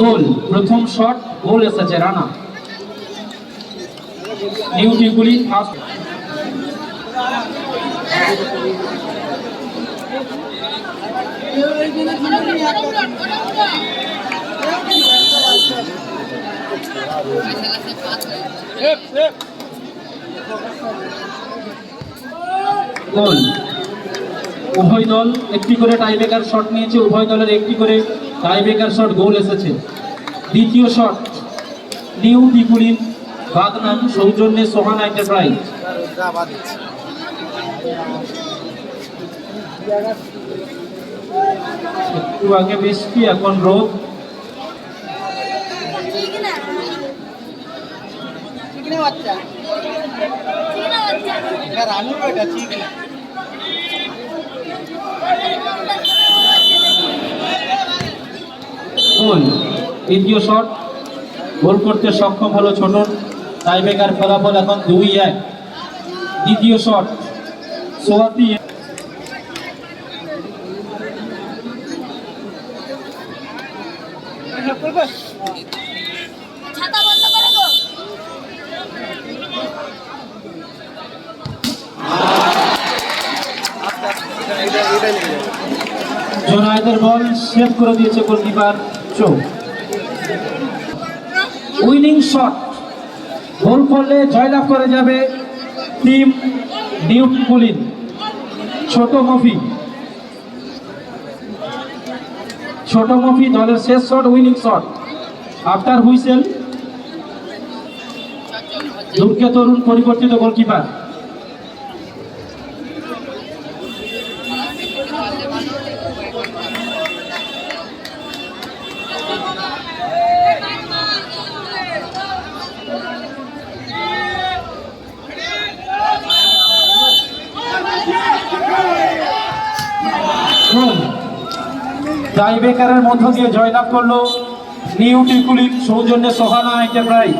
গোল প্রথম shot goal এসেছে Rana. New Tikuli first goal উভয় দল একটি করে টাইব্রেকার শট নিয়েছে, উভয় দলের একটি করে টাইব্রেকার শট গোল এসেছে। দ্বিতীয় শট নিউ টিকুলিন বাগনান সৌজন্যে সোহানা এন্টারপ্রাইজ একটু আগে বৃষ্টি, এখন রোদ। বাচ্চা গোল তৃতীয় শট। গোল করতে সক্ষম হলো ছোট। টাইব্রেকার ফলাফল এখন দুই এক। দ্বিতীয় শট সোয়াতি। ছাতা বন্ধ জোনায়েদের বল সেভ করে দিয়েছে গোলকিপার চোখ। Winning shot. গোল করলে জয়লাভ করে যাবে টিম নিউ পুলিন ছোট মফি ছোট মফি দলের শেষ shot, winning shot. After whistle. দুর্গে তরুণ পরিবর্তিত গোলকিপার। টাইব্রেকারের মধ্য দিয়ে জয়লাভ করল নিউ টিকুলিন সৌজন্যে সোহানা এন্টারপ্রাইজ।